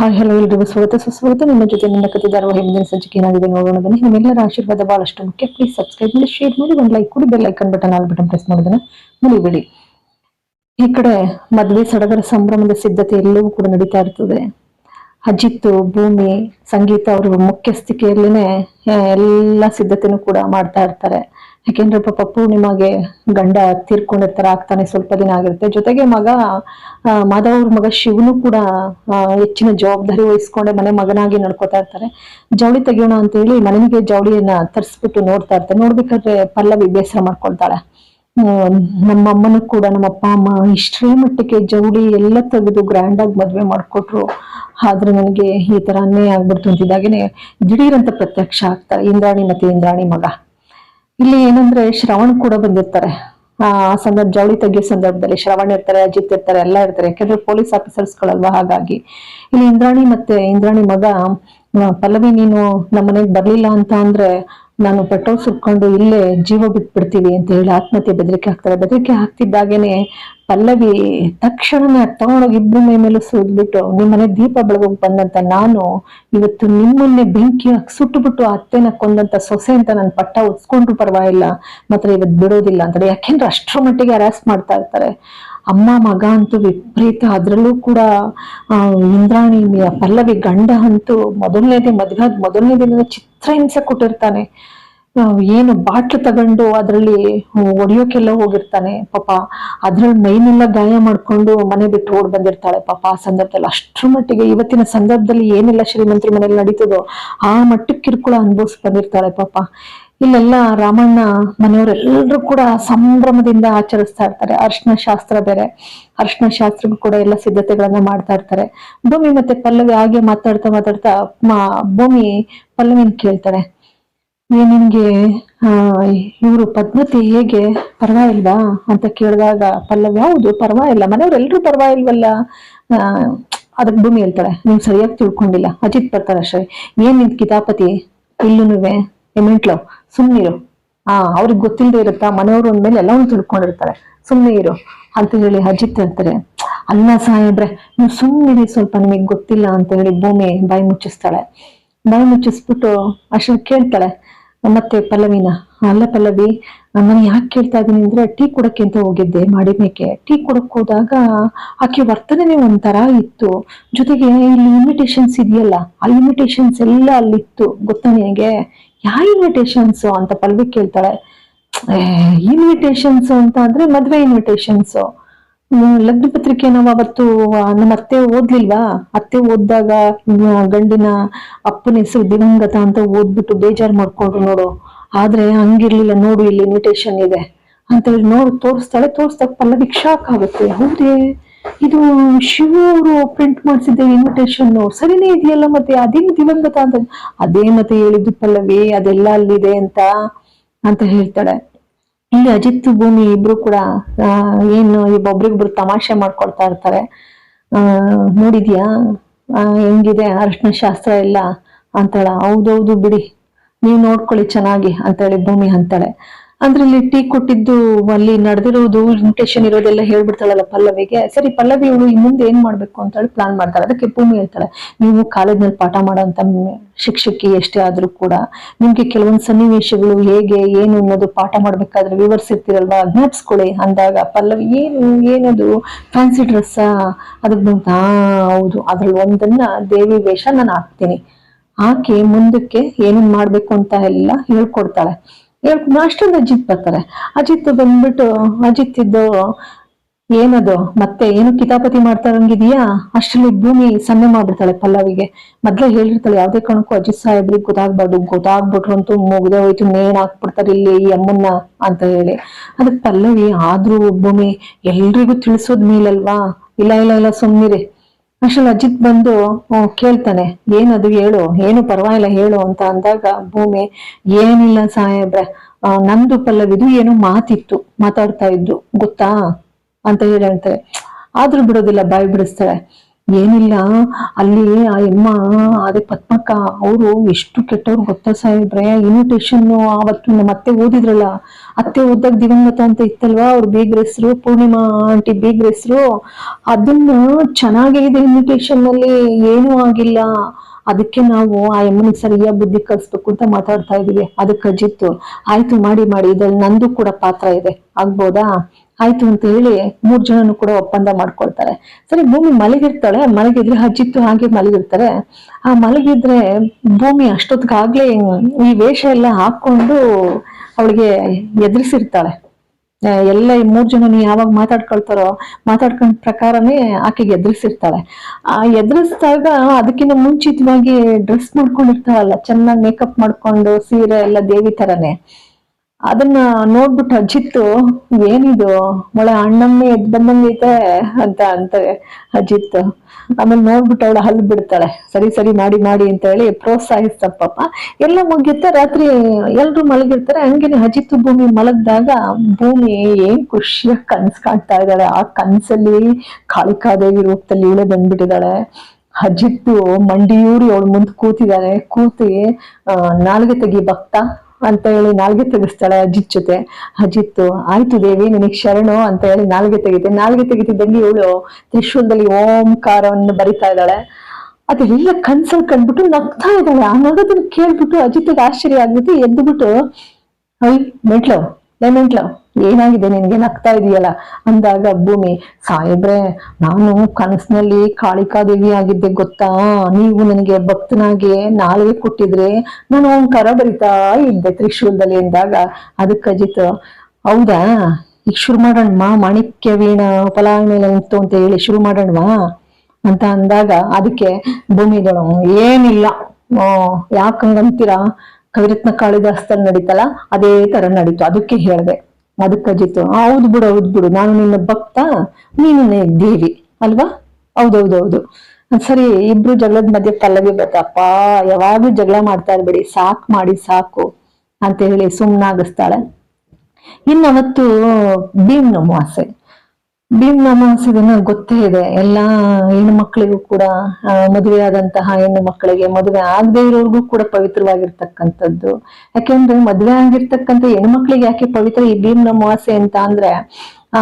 Hi hello ಎಲ್ರಿಗೂ ಸ್ವಾಗತ. ಸುಸ್ವಾಗತ ನಿಮ್ಮ ಜೊತೆ ನನ್ನ ಕತೆ ಧಾರಾವಾಹಿ ಮುಂದಿನ ಸಂಚಿಕೆ ಏನಾಗಿದೆ ನೋಡೋಣ. ನಿಮ್ಮೆಲ್ಲರ ಆಶೀರ್ವಾದ ಬಹಳಷ್ಟು ಮುಖ್ಯ. ಪ್ಲೀಸ್ ಸಬ್ಸ್ಕ್ರೈಬ್ ಮಾಡಿ ಶೇರ್ ಮಾಡಿ, ಒಂದು ಲೈಕ್ ಕೊಡಿ bell icon button all button press ಮಾಡೋದನ್ನ ಮರಿಬೇಡಿ. ಈ ಕಡೆ ಮದುವೆ ಸಡಗರ ಸಂಭ್ರಮದ ಸಿದ್ಧತೆ ಎಲ್ಲವೂ ಕೂಡ ನಡೀತಾ ಇರ್ತದೆ. ಅಜಿತ್ತು, ಭೂಮಿ, ಸಂಗೀತ ಅವರು ಮುಖ್ಯಸ್ಥಿಕೆಯಲ್ಲೇನೆ ಎಲ್ಲ ಸಿದ್ಧತೆನೂ ಕೂಡ ಮಾಡ್ತಾ ಇರ್ತಾರೆ. ಯಾಕೆಂದ್ರೆ ಪಾಪ ಪೂರ್ಣಿಮಾಗೆ ಗಂಡ ತೀರ್ಕೊಂಡಿರ್ತಾರ ಆಗ್ತಾನೆ ಸ್ವಲ್ಪ ದಿನ ಆಗಿರುತ್ತೆ. ಜೊತೆಗೆ ಮಗ ಮಾಧವ್ ಅವ್ರ ಮಗ ಶಿವನು ಕೂಡ ಹೆಚ್ಚಿನ ಜವಾಬ್ದಾರಿ ವಹಿಸ್ಕೊಂಡೆ ಮನೆ ಮಗನಾಗಿ ನಡ್ಕೋತಾ ಇರ್ತಾರೆ. ಜವಳಿ ತೆಗಿಯೋಣ ಅಂತ ಹೇಳಿ ಮನೆಗೆ ಜವಳಿಯನ್ನ ತರಿಸ್ಬಿಟ್ಟು ನೋಡ್ತಾ ಇರ್ತಾರೆ. ನೋಡ್ಬೇಕಾದ್ರೆ ಪಲ್ಲವಿ ಬೇಸರ ಮಾಡ್ಕೊಳ್ತಾಳೆ. ನಮ್ಮ ಅಮ್ಮನೂ ಕೂಡ, ನಮ್ಮ ಅಪ್ಪ, ಅಮ್ಮ ಇಷ್ಟೇ ಮಟ್ಟಕ್ಕೆ ಜವಳಿ ಎಲ್ಲ ತೆಗೆದು ಗ್ರ್ಯಾಂಡ್ ಆಗಿ ಮದ್ವೆ ಮಾಡ್ಕೊಟ್ರು. ಆದ್ರೆ ನನಗೆ ಈ ತರ ಅನ್ಯಾಯ ಆಗ್ಬಿಡ್ತು ಅಂತಿದ್ದಾಗೇನೆ ದಿಢೀರಂತ ಪ್ರತ್ಯಕ್ಷ ಆಗ್ತಾರೆ. ಇಂದ್ರಾಣಿ ಮತ್ತೆ ಇಂದ್ರಾಣಿ ಮಗ. ಇಲ್ಲಿ ಏನಂದ್ರೆ ಶ್ರವಣ್ ಕೂಡ ಬಂದಿರ್ತಾರೆ. ಆ ಸಂದರ್ಭ, ಜವಳಿ ತೆಗಿಯೋ ಸಂದರ್ಭದಲ್ಲಿ ಶ್ರವಣ್ ಇರ್ತಾರೆ, ಅಜಿತ್ ಇರ್ತಾರೆ, ಎಲ್ಲ ಇರ್ತಾರೆ. ಯಾಕಂದ್ರೆ ಪೊಲೀಸ್ ಆಫೀಸರ್ಸ್ಗಳಲ್ವಾ? ಹಾಗಾಗಿ. ಇಲ್ಲಿ ಇಂದ್ರಾಣಿ ಮತ್ತೆ ಇಂದ್ರಾಣಿ ಮಗ ಪಲ್ಲವಿ, ನೀನು ನಮ್ಮನೆಗೆ ಬರ್ಲಿಲ್ಲ ಅಂತ ಅಂದ್ರೆ ನಾನು ಪೆಟ್ರೋಲ್ ಸುಟ್ಕೊಂಡು ಇಲ್ಲೇ ಜೀವ ಬಿಟ್ಬಿಡ್ತೀವಿ ಅಂತ ಹೇಳಿ ಆತ್ಮಹತ್ಯೆ ಬೆದರಿಕೆ ಹಾಕ್ತಾರೆ. ಬೆದರಿಕೆ ಹಾಕ್ತಿದ್ದಾಗೇನೆ ಪಲ್ಲವಿ ತಕ್ಷಣನೇ ತಗೊಂಡೋಗಿ ಇಬ್ರು ಮೈ ಮೇಲೂ ಸುದ್ಬಿಟ್ಟು ನಿಮ್ಮನೆ ದೀಪ ಬೆಳಗೋಗ್ ಬಂದಂತ ನಾನು, ಇವತ್ತು ನಿಮ್ಮನ್ನೇ ಬೆಂಕಿ ಸುಟ್ಟುಬಿಟ್ಟು ಅತ್ತೆನ ಕೊಂದಂತ ಸೊಸೆ ಅಂತ ನಾನು ಪಟ್ಟ ಉತ್ಸ್ಕೊಂಡ್ರು ಪರವಾಗಿಲ್ಲ, ಮಾತ್ರ ಇವತ್ತು ಬಿಡೋದಿಲ್ಲ ಅಂತಾರೆ. ಯಾಕೆಂದ್ರೆ ಅಷ್ಟರ ಮಟ್ಟಿಗೆ ಅರೆಸ್ಟ್ ಮಾಡ್ತಾ ಇರ್ತಾರೆ. ಅಮ್ಮ ಮಗ ಅಂತೂ ವಿಪರೀತ. ಅದ್ರಲ್ಲೂ ಕೂಡ ಇಂದ್ರಾಣಿ ಪಲ್ಲವಿ ಗಂಡ ಅಂತೂ ಮೊದಲನೇದೇ ಮದ್ವೆ ಮೊದಲನೇ ದಿನ ಚಿತ್ರಹಿಂಸೆ ಕೊಟ್ಟಿರ್ತಾನೆ. ಏನು ಬಾಟ್ಲು ತಗೊಂಡು ಅದ್ರಲ್ಲಿ ಒಡಿಯೋಕೆಲ್ಲ ಹೋಗಿರ್ತಾನೆ, ಪಾಪ. ಅದ್ರಲ್ಲಿ ಮೈನೆಲ್ಲ ಗಾಯ ಮಾಡ್ಕೊಂಡು ಮನೆ ಬಿಟ್ಟು ಓಡ್ ಬಂದಿರ್ತಾಳೆ, ಪಾಪ ಆ ಸಂದರ್ಭದಲ್ಲಿ. ಅಷ್ಟ್ರ ಮಟ್ಟಿಗೆ ಇವತ್ತಿನ ಸಂದರ್ಭದಲ್ಲಿ ಏನೆಲ್ಲ ಶ್ರೀಮಂತರ ಮನೇಲಿ ನಡೀತದೋ ಆ ಮಟ್ಟಕ್ಕೆ ಕಿರುಕುಳ ಅನುಭವಿಸ್ ಬಂದಿರ್ತಾಳೆ, ಪಾಪ. ಇಲ್ಲೆಲ್ಲ ರಾಮಣ್ಣ ಮನೆಯವರೆಲ್ಲರೂ ಕೂಡ ಸಂಭ್ರಮದಿಂದ ಆಚರಿಸ್ತಾ ಇರ್ತಾರೆ. ಅರ್ಶನ ಶಾಸ್ತ್ರ ಬೇರೆ. ಅರ್ಶನ ಶಾಸ್ತ್ರಕ್ಕೂ ಕೂಡ ಎಲ್ಲ ಸಿದ್ಧತೆಗಳನ್ನ ಮಾಡ್ತಾ ಇರ್ತಾರೆ. ಭೂಮಿ ಮತ್ತೆ ಪಲ್ಲವಿ ಹಾಗೆ ಮಾತಾಡ್ತಾ ಮಾತಾಡ್ತಾ ಭೂಮಿ ಪಲ್ಲವಿನ ಕೇಳ್ತಾರೆ ಏ ನಿನ್ಗೆ ಇವರು ಪದ್ಮತಿ ಹೇಗೆ ಪರವಾಗಿಲ್ವಾ ಅಂತ ಕೇಳಿದಾಗ, ಪಲ್ಲವ್ ಹೌದು, ಪರವಾಗಿಲ್ಲ. ಮನೆಯವರೆಲ್ಲರೂ ಪರವಾಗಿಲ್ವಲ್ಲ? ಅದಕ್ಕೆ ಭೂಮಿ ಹೇಳ್ತಾಳೆ. ನೀವು ಸರಿಯಾಗಿ ತಿಳ್ಕೊಂಡಿಲ್ಲ. ಅಜಿತ್ ಬರ್ತಾರೆ ಅಷ್ಟೇ. ಏನ್ ನಿನ್ ಕಿತಾಪತಿ? ಇಲ್ಲೂನುವೆ ಎಮೆಂಟ್ಲು ಸುಮ್ನಿರು ಆ, ಅವ್ರಿಗೆ ಗೊತ್ತಿಲ್ಲದೆ ಇರುತ್ತಾ? ಮನೆಯವರು ಅಂದ್ಮೇಲೆ ಎಲ್ಲವನ್ನು ತಿಳ್ಕೊಂಡಿರ್ತಾರೆ. ಸುಮ್ಮನೆ ಇರು ಅಂತ ಹೇಳಿ ಅಜಿತ್ ಅಂತಾರೆ. ಅಲ್ಲ ಸಾಹೇಬ್ರೆ, ನೀವು ಸುಮ್ಮನಿರಿ ಸ್ವಲ್ಪ, ನಿಮಗೆ ಗೊತ್ತಿಲ್ಲ ಅಂತ ಹೇಳಿ ಭೂಮಿ ಬಾಯಿ ಮುಚ್ಚಿಸ್ತಾಳೆ. ಬಾಯಿ ಮುಚ್ಚಿಸ್ಬಿಟ್ಟು ಅಷ್ಟು ಕೇಳ್ತಾಳೆ. ಮತ್ತೆ ಪಲ್ಲವಿನ, ಅಲ್ಲ ಪಲ್ಲವಿ ನಾನು ಯಾಕೆ ಕೇಳ್ತಾ ಇದೀನಿ ಅಂದ್ರೆ ಟೀ ಕೊಡಕ್ಕೆ ಅಂತ ಹೋಗಿದ್ದೆ ಮಾಡಿದ್ಮೇಕೆ. ಟೀ ಕೊಡಕ್ ಹೋದಾಗ ಆಕೆ ವರ್ತನೆ ಒಂಥರ ಇತ್ತು. ಜೊತೆಗೆ ಇಲ್ಲಿ ಇನ್ವಿಟೇಷನ್ಸ್ ಇದೆಯಲ್ಲ, ಆ ಇನ್ವಿಟೇಷನ್ಸ್ ಎಲ್ಲ ಅಲ್ಲಿತ್ತು. ಗೊತ್ತಾ ನಿನಗೆ? ಯಾವ ಇನ್ವಿಟೇಷನ್ಸ್ ಅಂತ ಪಲ್ಲವಿ ಕೇಳ್ತಾಳೆ. ಇನ್ವಿಟೇಷನ್ಸ್ ಅಂತ ಅಂದ್ರೆ ಮದ್ವೆ ಇನ್ವಿಟೇಷನ್ಸ್ ಲಗ್ನ ಪತ್ರಿಕೆ ನಾವು ಅವತ್ತು ನಮ್ಮ ಅತ್ತೆ ಓದ್ಲಿಲ್ವಾ? ಅತ್ತೆ ಓದ್ದಾಗ ಗಂಡಿನ ಅಪ್ಪನ ಹೆಸರು ದಿವಂಗತ ಅಂತ ಓದ್ಬಿಟ್ಟು ಬೇಜಾರ್ ಮಾಡ್ಕೊಂಡ್ರು ನೋಡು. ಆದ್ರೆ ಹಂಗಿರ್ಲಿಲ್ಲ ನೋಡು, ಇಲ್ಲಿ ಇನ್ವಿಟೇಷನ್ ಇದೆ. ಅಂತ ಹೇಳಿ ನೋಡು, ತೋರಿಸ್ತಾಳೆ, ತೋರಿಸ್ದಾಗ ಪಲ್ಲವಿ ಶಾಕ್ ಆಗುತ್ತೆ. ಹೌದೇ? ಇದು ಶಿವ ಅವರು ಪ್ರಿಂಟ್ ಮಾಡಿಸಿದ್ದ ಇನ್ವಿಟೇಷನ್ ಸರಿನೇ ಇದೆಯಲ್ಲ ಮತ್ತೆ? ಅದೇನು ದಿವಂಗತ ಅಂತ? ಅದೇ ಮತ್ತೆ ಹೇಳಿದ್ದು ಪಲ್ಲವಿ, ಅದೆಲ್ಲ ಅಲ್ಲಿದೆ ಅಂತ ಅಂತ ಹೇಳ್ತಾಳೆ. ಇಲ್ಲಿ ಅಜಿತ್ ಭೂಮಿ ಇಬ್ರು ಕೂಡ ಏನು ಒಬ್ರಿಗೊಬ್ರು ತಮಾಷೆ ಮಾಡ್ಕೊಳ್ತಾ ಇರ್ತಾರೆ. ನೋಡಿದ್ಯಾ? ಹೆಂಗಿದೆ? ಅರಿಶಿನ ಶಾಸ್ತ್ರ ಎಲ್ಲ ಅಂತಾಳ. ಹೌದೌದು ಬಿಡಿ. ನೀವು ನೋಡ್ಕೊಳ್ಳಿ ಚೆನ್ನಾಗಿ ಅಂತ ಹೇಳಿ ಭೂಮಿ ಅಂತಾಳೆ. ಅಂದ್ರೆ ಇಲ್ಲಿ ಟೀ ಕೊಟ್ಟಿದ್ದು ಅಲ್ಲಿ ನಡೆದಿರೋದು ಇನ್ವಿಟೇಷನ್ ಇರೋದೆಲ್ಲ ಹೇಳ್ಬಿಡ್ತಾಳಲ್ಲ ಪಲ್ಲವಿಗೆ. ಸರಿ, ಪಲ್ಲವಿ ಇವಳು ಮುಂದೆ ಏನ್ ಮಾಡ್ಬೇಕು ಅಂತ ಹೇಳಿ ಪ್ಲಾನ್ ಮಾಡ್ತಾಳೆ ಅದಕ್ಕೆ ಭೂಮಿ ಹೇಳ್ತಾಳೆ, ನೀವು ಕಾಲೇಜ್ನಲ್ಲಿ ಪಾಠ ಮಾಡೋಂತ ಶಿಕ್ಷಕಿ ಎಷ್ಟೇ ಆದ್ರೂ ಕೂಡ, ನಿಮ್ಗೆ ಕೆಲವೊಂದು ಸನ್ನಿವೇಶಗಳು ಹೇಗೆ, ಏನು ಅನ್ನೋದು ಪಾಠ ಮಾಡ್ಬೇಕಾದ್ರೆ ವಿವರಿಸಿರ್ತೀರಲ್ವಾ? ಜ್ಞಾಪಿಸ್ಕೊಳ್ಳಿ ಅಂದಾಗ ಪಲ್ಲವಿ, ಏನು, ಏನದು? ಫ್ಯಾನ್ಸಿ ಡ್ರೆಸ್ಸಾ ಅದಕ್ಕೆ ಬಂತ ಹೌದು. ಅದ್ರಲ್ಲಿ ಒಂದನ್ನ ದೇವಿ ವೇಷ ನಾನು ಹಾಕ್ತೀನಿ. ಆಕೆ ಮುಂದಕ್ಕೆ ಏನೇನ್ ಮಾಡ್ಬೇಕು ಅಂತ ಎಲ್ಲ ಹೇಳ್ಕೊಡ್ತಾಳೆ. ಹೇಳ್ಕೊಂಡು ಅಷ್ಟೊಂದು ಅಜಿತ್ ಬರ್ತಾರೆ. ಅಜಿತ್ ಬಂದ್ಬಿಟ್ಟು, ಅಜಿತ್ ಇದ್ದು ಏನದು? ಮತ್ತೆ ಏನು ಕಿತಾಪತಿ ಮಾಡ್ತಾರಂಗಿದೆಯಾ? ಅಷ್ಟರಲ್ಲಿ ಭೂಮಿ ಸನ್ನೆ ಮಾಡ್ಬಿಡ್ತಾಳೆ ಪಲ್ಲವಿಗೆ. ಮೊದ್ಲೇ ಹೇಳಿರ್ತಾಳೆ, ಯಾವ್ದೇ ಕಾರಣಕ್ಕೂ ಅಜಿತ್ ಸಾಹೇಬ್ರಿಗೆ ಗೊತ್ತಾಗ್ಬಾರ್ದು. ಗೊತ್ತಾಗ್ಬಿಟ್ರು ಅಂತೂ ಮುಗ್ದೆ ಹೋಯ್ತು, ನೇಣ್ ಹಾಕ್ಬಿಡ್ತಾರೆ ಇಲ್ಲಿ ಈ ಅಮ್ಮನ್ನ ಅಂತ ಹೇಳಿ. ಅದಕ್ಕೆ ಪಲ್ಲವಿ, ಆದ್ರೂ ಭೂಮಿ ಎಲ್ರಿಗೂ ತಿಳಿಸೋದ್ ಮೇಲಲ್ವಾ? ಇಲ್ಲ ಇಲ್ಲ ಇಲ್ಲ, ಸುಮ್ನಿರಿ. ಅಷ್ಟ್ರಲ್ಲಿ ಅಜಿತ್ ಬಂದು ಕೇಳ್ತಾನೆ ಏನದು ಹೇಳು, ಏನು ಪರವಾಗಿಲ್ಲ, ಹೇಳು ಅಂತ ಅಂದಾಗ, ಭೂಮಿ, ಏನಿಲ್ಲ ಸಾಹೇಬ್ರೆ ನಂದು ಪಲ್ಲವಿದು ಏನೋ ಮಾತಿತ್ತು, ಮಾತಾಡ್ತಾ ಇದ್ದು, ಗೊತ್ತಾ? ಅಂತ ಹೇಳಿ ಹೇಳ್ತಾರೆ. ಆದ್ರೂ ಬಿಡೋದಿಲ್ಲ, ಬಾಯಿ ಬಿಡಿಸ್ತಾಳೆ ಏನಿಲ್ಲ, ಅಲ್ಲಿ ಆ ಯಮ್ಮ ಅದೇ ಪದ್ಮಕ್ಕ, ಅವರು ಎಷ್ಟು ಕೆಟ್ಟವ್ರು ಗೊತ್ತಾ ಸಾಹೇಬ್ರೆ? ಇನ್ವಿಟೇಷನ್ ಅವತ್ತು ನಮ್ಮ ಅತ್ತೆ ಓದಿದ್ರಲ್ಲ, ಅತ್ತೆ ಓದಾಗ ದಿವಂಗತ ಅಂತ ಇತ್ತಲ್ವಾ? ಅವ್ರ ಬೇಗ ಹೆಸರು ಪೂರ್ಣಿಮಾ ಆಂಟಿ ಬೇಗ ಹೆಸರು. ಅದನ್ನ ಚೆನ್ನಾಗೇ ಇದೆ ಇನ್ವಿಟೇಷನ್ನಲ್ಲಿ ಏನೂ ಆಗಿಲ್ಲ. ಅದಕ್ಕೆ ನಾವು ಆ ಅಮ್ಮನಿಗೆ ಸರಿಯಾಗಿ ಬುದ್ಧಿ ಕಲಿಸ್ಬೇಕು ಅಂತ ಮಾತಾಡ್ತಾ ಇದೀವಿ ಅದಕ್ಕೆ ಅಜಿತ್ತು, ಆಯ್ತು, ಮಾಡಿ ಮಾಡಿ, ಇದ್ರಲ್ಲಿ ನಂದು ಕೂಡ ಪಾತ್ರ ಇದೆ. ಆಗ್ಬೋದಾ? ಆಯ್ತು, ಅಂತ ಹೇಳಿ ಮೂರ್ ಜನನು ಕೂಡ ಒಪ್ಪಂದ ಮಾಡ್ಕೊಳ್ತಾರೆ. ಸರಿ, ಭೂಮಿ ಮಲಗಿರ್ತಾಳೆ. ಮಲಗಿದ್ರೆ ಅಜಿತ್ತು ಹಾಗೆ ಮಲಗಿರ್ತಾರೆ. ಆ ಮಲಗಿದ್ರೆ ಭೂಮಿ ಅಷ್ಟೊತ್ತಿಗಾಗ್ಲೇ ಈ ವೇಷ ಎಲ್ಲ ಹಾಕೊಂಡು ಅವಳಿಗೆ ಎದುರಿಸಿರ್ತಾಳೆ. ಎಲ್ಲ ಈ ಮೂರ್ ಜನ ಯಾವಾಗ ಮಾತಾಡ್ಕೊಳ್ತಾರೋ ಮಾತಾಡ್ಕೊಂಡ್ ಪ್ರಕಾರನೇ ಆಕೆಗೆ ಎದುರಿಸಿರ್ತಾಳೆ. ಆ ಎದುರಿಸಿದಾಗ ಅದಕ್ಕಿಂತ ಮುಂಚಿತವಾಗಿ ಡ್ರೆಸ್ ಮಾಡ್ಕೊಂಡಿರ್ತಾಳಲ್ಲ, ಚೆನ್ನಾಗಿ ಮೇಕಪ್ ಮಾಡ್ಕೊಂಡು ಸೀರೆ ಎಲ್ಲ ದೇವಿ ತರನೇ. ಅದನ್ನ ನೋಡ್ಬಿಟ್ಟು ಅಜಿತ್ತು, ಏನಿದು? ಮೊಳೆ ಅಣ್ಣಮ್ಮೆ ಎದ್ ಬಂದಂಗೈತೆ ಅಂತ ಅಂತ ಅಜಿತ್ ಆಮೇಲೆ ನೋಡ್ಬಿಟ್ಟು ಅವಳು ಹಲ್ ಬಿಡ್ತಾಳೆ. ಸರಿ ಸರಿ, ಮಾಡಿ ಮಾಡಿ ಅಂತ ಹೇಳಿ ಪ್ರೋತ್ಸಾಹಿಸ್ತ ಪಾಪ. ಎಲ್ಲ ಮುಗಿಯುತ್ತೆ. ರಾತ್ರಿ ಎಲ್ರು ಮಲಗಿರ್ತಾರೆ. ಹಂಗೇನೆ ಅಜಿತ್ ಭೂಮಿ ಮಲಗ್ದಾಗ ಭೂಮಿ ಏನ್ ಖುಷಿಯಾಗಿ ಕನ್ಸ್ ಕಾಣ್ತಾ ಇದ್ದಾಳೆ. ಆ ಕನ್ಸಲ್ಲಿ ಕಾಳಿಕಾದೇವಿ ರೂಪದಲ್ಲಿ ಇವಳೆ ಬಂದ್ಬಿಟ್ಟಿದ್ದಾಳೆ. ಅಜಿತ್ತು ಮಂಡಿಯೂರಿ ಅವಳು ಮುಂದೆ ಕೂತಿದ್ದಾನೆ. ಕೂತಿ ನಾಲ್ಗೆ ತೆಗಿ ಭಕ್ತ. ಅಂತ ಹೇಳಿ ನಾಲ್ಗೆ ತೆಗಿಸ್ತಾಳೆ ಅಜಿತ್ ಜೊತೆ. ಅಜಿತ್ತು, ಆಯ್ತು ದೇವಿ, ನಿನಗೆ ಶರಣು ಅಂತ ಹೇಳಿ ನಾಲ್ಗೆ ತೆಗಿತೆ. ನಾಲ್ಗೆ ತೆಗಿತಿದ್ದಂಗೆ ಇವಳು ತ್ರಿಶೂಲದಲ್ಲಿ ಓಂಕಾರವನ್ನು ಬರಿತಾ ಇದ್ದಾಳೆ. ಅದೆಲ್ಲ ಕನ್ಸಲ್ ಕಂಡ್ಬಿಟ್ಟು ನಗ್ತಾ ಇದ್ದಾಳೆ. ಆ ನಗೋದನ್ನ ಕೇಳ್ಬಿಟ್ಟು ಅಜಿತ್ಗೆ ಆಶ್ಚರ್ಯ ಆಗ್ಬಿಟ್ಟು ಎದ್ದುಬಿಟ್ಟು ಅಯ್ಯ ಮೆಂಟ್ಲು ಲೇ ಮೆಂಟ್ಲು ಏನಾಗಿದೆ? ನಿನ್ಗೆ ನಗ್ತಾ ಇದೆಯಲ್ಲ? ಅಂದಾಗ, ಭೂಮಿ, ಸಾಹೇಬ್ರೆ, ನಾನು ಕನಸಿನಲ್ಲಿ ಕಾಳಿಕಾದೇವಿ ಆಗಿದ್ದೆ, ಗೊತ್ತಾ? ನೀವು ನನಗೆ ಭಕ್ತನಾಗಿ ನಾಲ್ಗೆ ಕೊಟ್ಟಿದ್ರೆ ನಾನು ಓಂಕಾರ ಬರಿತಾ ಇದ್ದೆ ತ್ರಿಶೂಲದಲ್ಲಿ ಎಂದಾಗ ಅದಕ್ಕೆ ಅಜಿತ್, ಹೌದಾ? ಈಗ ಶುರು ಮಾಡೋಣವಾ? ಮಾಣಿಕ್ಯ ವೀಣ ಫಲ ನಿಂತು ಅಂತ ಹೇಳಿ ಶುರು ಮಾಡೋಣವಾ? ಅಂತ ಅಂದಾಗ, ಅದಕ್ಕೆ ಭೂಮಿಗಳು, ಏನಿಲ್ಲ. ಯಾಕಂಗಂತೀರಾ? ಕವಿರತ್ನ ಕಾಳಿದಾಸ್ತಲ್ಲಿ ನಡೀತಲ್ಲ, ಅದೇ ತರ ನಡೀತು. ಅದಕ್ಕೆ ಹೇಳ್ದೆ. ಅದಕ್ಕೆ ಅಜಿತ್ತು "ಆ, ಹೌದು ಬಿಡು ಹೌದು ಬಿಡು. ನಾನು ನಿನ್ನ ಭಕ್ತ ನೀನು ದೇವಿ. ಅಲ್ವಾ? ಹೌದೌದೌದು ಸರಿ ಇಬ್ರು ಜಗಳದ ಮಧ್ಯೆ ಪಲ್ಲವಿ ಬರ್ತಪ್ಪ ಯಾವಾಗ್ಲೂ ಜಗಳ ಮಾಡ್ತಾ ಇರ್ಬೇಡಿ. ಸಾಕ್ ಮಾಡಿ ಸಾಕು ಅಂತ ಹೇಳಿ ಸುಮ್ನಾಗಿಸ್ತಾಳೆ. ಇನ್ನವತ್ತು ಭೀಮ್ ಅಮಾವಾಸ್ಯೆ ಭೀಮ್ ಮನಸ್ಸಿಗೂ ಗೊತ್ತೇ ಇದೆ. ಎಲ್ಲಾ ಹೆಣ್ಣು ಮಕ್ಕಳಿಗೂ ಕೂಡ ಮದುವೆ ಆದಂತಹ ಹೆಣ್ಣು ಮಕ್ಕಳಿಗೆ ಮದುವೆ ಆಗದೆ ಇರೋರ್ಗೂ ಕೂಡ ಪವಿತ್ರವಾಗಿರ್ತಕ್ಕಂಥದ್ದು. ಯಾಕೆಂದ್ರೆ ಮದುವೆ ಆಗಿರ್ತಕ್ಕಂಥ ಹೆಣ್ಣು ಮಕ್ಕಳಿಗೆ ಯಾಕೆ ಪವಿತ್ರ ಈ ಭೀಮ್ ಅಮಾವಾಸ್ಯೆ ಅಂತ ಅಂದ್ರೆ, ಆ,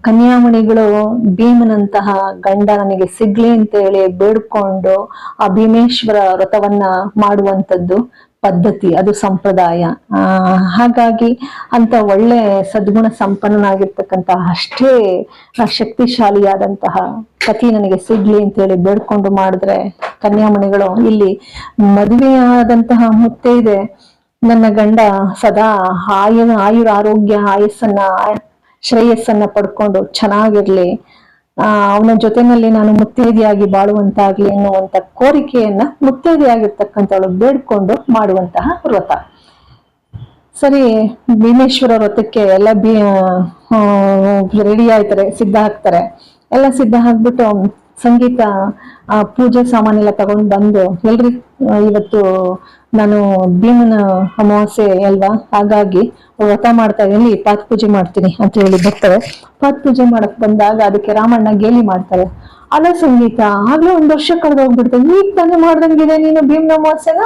ಕನ್ಯಾಮಣಿಗಳು ಭೀಮನಂತಹ ಗಂಡ ನನಗೆ ಸಿಗ್ಲಿ ಅಂತ ಹೇಳಿ ಬೇಡ್ಕೊಂಡು ಆ ಭೀಮೇಶ್ವರ ವ್ರತವನ್ನ ಮಾಡುವಂತದ್ದು ಪದ್ಧತಿ, ಅದು ಸಂಪ್ರದಾಯ. ಹಾಗಾಗಿ ಅಂತ ಒಳ್ಳೆ ಸದ್ಗುಣ ಸಂಪನ್ನನಾಗಿರ್ತಕ್ಕಂತಹ ಅಷ್ಟೇ ಶಕ್ತಿಶಾಲಿಯಾದಂತಹ ಕತಿ ನನಗೆ ಸಿಗ್ಲಿ ಅಂತ ಹೇಳಿ ಬೇಡ್ಕೊಂಡು ಮಾಡಿದ್ರೆ ಕನ್ಯಾಮಣಿಗಳು ಇಲ್ಲಿ ಮದುವೆಯಾದಂತಹ ಮುತ್ತೆ ಇದೆ. ನನ್ನ ಗಂಡ ಸದಾ ಆಯು ಆಯುರ ಆರೋಗ್ಯ ಆಯಸ್ಸನ್ನ, ಶ್ರೇಯಸ್ಸನ್ನ ಪಡ್ಕೊಂಡು ಚೆನ್ನಾಗಿರ್ಲಿ. ಅವನ ಜೊತೆನಲ್ಲಿ ನಾನು ಮುತ್ತೈದೆಯಾಗಿ ಬಾಳುವಂತಾಗ್ಲಿ ಎನ್ನುವಂತ ಕೋರಿಕೆಯನ್ನ ಮುತ್ತೈದೆಯಾಗಿರ್ತಕ್ಕಂಥವಳು ಬೇಡ್ಕೊಂಡು ಮಾಡುವಂತಹ ವ್ರತ. ಸರಿ, ಭೀಮೇಶ್ವರ ವ್ರತಕ್ಕೆ ಎಲ್ಲ ಬಿ ರೆಡಿ ಆಯ್ತಾರೆ, ಸಿದ್ಧ ಹಾಕ್ತಾರೆ ಎಲ್ಲ ಸಿದ್ಧ ಹಾಕ್ಬಿಟ್ಟು ಸಂಗೀತ ಪೂಜೆ ಸಾಮಾನೆಲ್ಲ ತಗೊಂಡು ಬಂದು, ಎಲ್ರಿ ಇವತ್ತು ನಾನು ಭೀಮನ ಅಮಾವಾಸ್ಯೆ ಅಲ್ವಾ? ಹಾಗಾಗಿ ವ್ರತ ಮಾಡ್ತಾ ಇದ್ದೀನಿ ಪಾತ್ ಪೂಜೆ ಮಾಡ್ತೀನಿ ಅಂತ ಹೇಳಿ ಬರ್ತಾರೆ. ಪಾತ್ ಪೂಜೆ ಮಾಡಕ್ ಬಂದಾಗ ಅದಕ್ಕೆ ರಾಮಣ್ಣ ಗೇಲಿ ಮಾಡ್ತಾರೆ. ಅಲ್ಲ ಸಂಗೀತ, ಆಗ್ಲೇ ಒಂದ್ ವರ್ಷ ಕಳೆದೋಗ್ಬಿಡ್ತೆ ಈಗ ತಾನೇ ಮಾಡ್ದಂಗಿದೆ ನೀನು ಭೀಮನ ಅಮಾವಾಸ್ಯೆನ?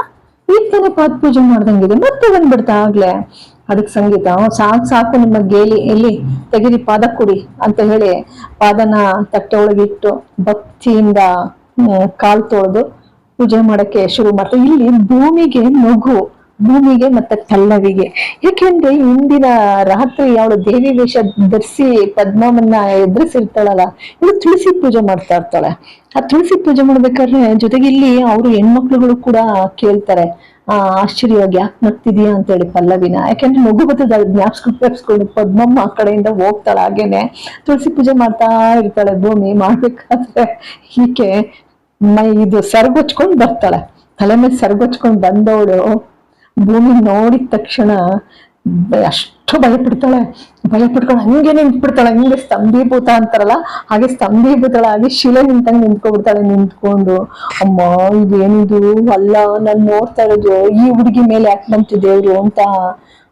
ಈಗ ತಾನೇ ಪಾತ್ ಪೂಜೆ ಮಾಡ್ದಂಗಿದೆ. ಮತ್ತೆ ಬಂದ್ಬಿಡ್ತಾ ಆಗ್ಲೇ. ಅದಕ್ಕೆ ಸಂಗೀತ "ಹ್ಮ್, ಸಾಕು ಸಾಕು ನಿಮ್ಮ ಗೇಲಿ ಎಲ್ಲಿ ತೆಗಿರಿ ಪಾದ ಕೊಡಿ ಅಂತ ಹೇಳಿ ಪಾದನ ತಟ್ಟೆ ಒಳಗಿಟ್ಟು ಭಕ್ತಿಯಿಂದ ಕಾಲ್ ತೊಳೆದು ಪೂಜೆ ಮಾಡಕ್ಕೆ ಶುರು ಮಾಡ್ತಾರೆ. ಇಲ್ಲಿ ಭೂಮಿಗೆ ಮಗು ಭೂಮಿಗೆ ಮತ್ತೆ ಪಲ್ಲವಿಗೆ ಏಕೆಂದ್ರೆ ಇಂದಿನ ರಾತ್ರಿ ಅವಳು ದೇವಿ ವೇಷ ಧರಿಸಿ ಪದ್ಮವನ್ನ ಎದುರಿಸಿರ್ತಾಳಲ್ಲ ಇವಳು ತುಳಸಿ ಪೂಜೆ ಮಾಡ್ತಾ ಇರ್ತಾಳೆ. ಆ ತುಳಸಿ ಪೂಜೆ ಮಾಡ್ಬೇಕಾದ್ರೆ ಜೊತೆಗೆ ಇಲ್ಲಿ ಅವರು ಹೆಣ್ಮಕ್ಳುಗಳು ಕೂಡ ಕೇಳ್ತಾರೆ ಆ, ಆಶ್ಚರ್ಯವಾಗಿ ಯಾಕೆ ನಗ್ತಿದೀಯಾ ಅಂತ ಹೇಳಿ ಪಲ್ಲವಿನ. ಯಾಕೆಂದ್ರೆ ಮಗು ಬರ್ತದೆ ಜ್ಞಾಪಿಸ್ಕೊಂಡು ಜ್ಞಾಪಿಸ್ಕೊಂಡು ಪದ್ಮಮ್ಮ ಆ ಕಡೆಯಿಂದ ಹೋಗ್ತಾಳೆ ಹಾಗೇನೆ. ತುಳಸಿ ಪೂಜೆ ಮಾಡ್ತಾ ಇರ್ತಾಳೆ ಭೂಮಿ ಮಾಡ್ಬೇಕಾದ್ರೆ ಹೀಗೆ ಮೈ ಇದು ಸರಗೊಚ್ಕೊಂಡ್ ಬರ್ತಾಳೆ. ತಲೆ ಮೇಲೆ ಸರಗೊಚ್ಕೊಂಡ್ ಬಂದವಳು ಭೂಮಿ ನೋಡಿದ ತಕ್ಷಣ ಅಷ್ಟು ಭಯ ಪಡ್ತಾಳೆ ಭಯ ಪಡ್ಕೊಂಡು ಹಂಗೆ ನಿಂತ್ಬಿಡ್ತಾಳೆ. ಹಿಂಗೆ ಸ್ತಂಭೀಭೂತ ಅಂತಾರಲ್ಲ, ಹಾಗೆ ಸ್ತಂಭೀಭೂತಳಾಗಿ ಶಿಲೆ ನಿಂತಂಗೆ ನಿಂತ್ಕೊಬಿಡ್ತಾಳೆ ನಿಂತ್ಕೊಂಡು. ಅಮ್ಮ, ಇದೇನಿದು? ಅಲ್ಲ, ನಾನು ನೋಡ್ತಾ ಇರೋದು, ಈ ಹುಡುಗಿ ಮೇಲೆ ಯಾಕೆ ಬಂತು ದೇವ್ರು ಅಂತ.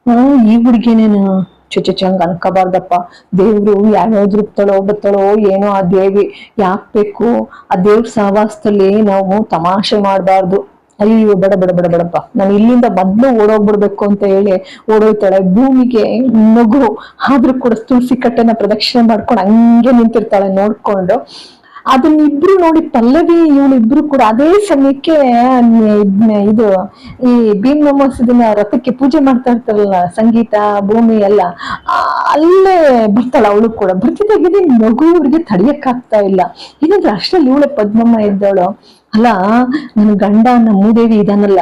ಹ್ಮ್ ಈ ಹುಡುಗಿನೇನು. ಚುಚುಚಂಗ್ ಅನ್ಕೋಬಾರ್ದಪ್ಪ. ದೇವ್ರು ಯಾವ್ಯಾವ್ದು ರೂಪ್ತಾಳೋ ಬತ್ತಾಳೋ ಏನೋ ಆ ದೇವಿ ಯಾಕೆ ಬೇಕು? ಆ ದೇವ್ರ ಸಹವಾಸದಲ್ಲಿ ನಾವು ತಮಾಷೆ ಮಾಡಬಾರ್ದು. ಅಯ್ಯೋ, ಬಡ ಬಡ ಬಡ, ಬಡಪ್ಪ. ನಾನು ಇಲ್ಲಿಂದ ಮೊದ್ಲು ಓಡೋಗ್ಬಿಡ್ಬೇಕು ಅಂತ ಹೇಳಿ ಓಡೋಯ್ತಾಳೆ. ಭೂಮಿಗೆ ನಗು. ಆದ್ರೂ ಕೂಡ ತುಳಸಿ ಕಟ್ಟೆನ ಪ್ರದಕ್ಷಿಣೆ ಮಾಡ್ಕೊಂಡು ಹಂಗೆ ನಿಂತಿರ್ತಾಳೆ ನೋಡ್ಕೊಂಡು. ಅದನ್ನ ಇಬ್ರು ನೋಡಿ ಪಲ್ಲವಿ ಇವಳಿಬ್ರು ಕೂಡ ಅದೇ ಸಮಯಕ್ಕೆ ಇದು, ಈ ಭೀಮ್ ರಥಕ್ಕೆ ಪೂಜೆ ಮಾಡ್ತಾ ಇರ್ತಾರಲ್ಲ ಸಂಗೀತ, ಭೂಮಿ ಎಲ್ಲ ಅಲ್ಲೇ ಬರ್ತಾಳ ಅವಳು ಕೂಡ. ಬರ್ತಿದ್ದಾಗಿದೆ ಮಗು ಇವ್ರಿಗೆ ತಡಿಯಕ್ಕಾಗ್ತಾ ಇಲ್ಲ. ಏನಂದ್ರೆ ಅಷ್ಟರಲ್ಲಿ ಇವಳೆ ಪದ್ಮಮ್ಮ ಇದ್ದವಳು ಅಲ್ಲ, ನನ್ನ ಗಂಡ ನಮ್ಮ ಮೂದೇವಿ ಇದಾನಲ್ಲ,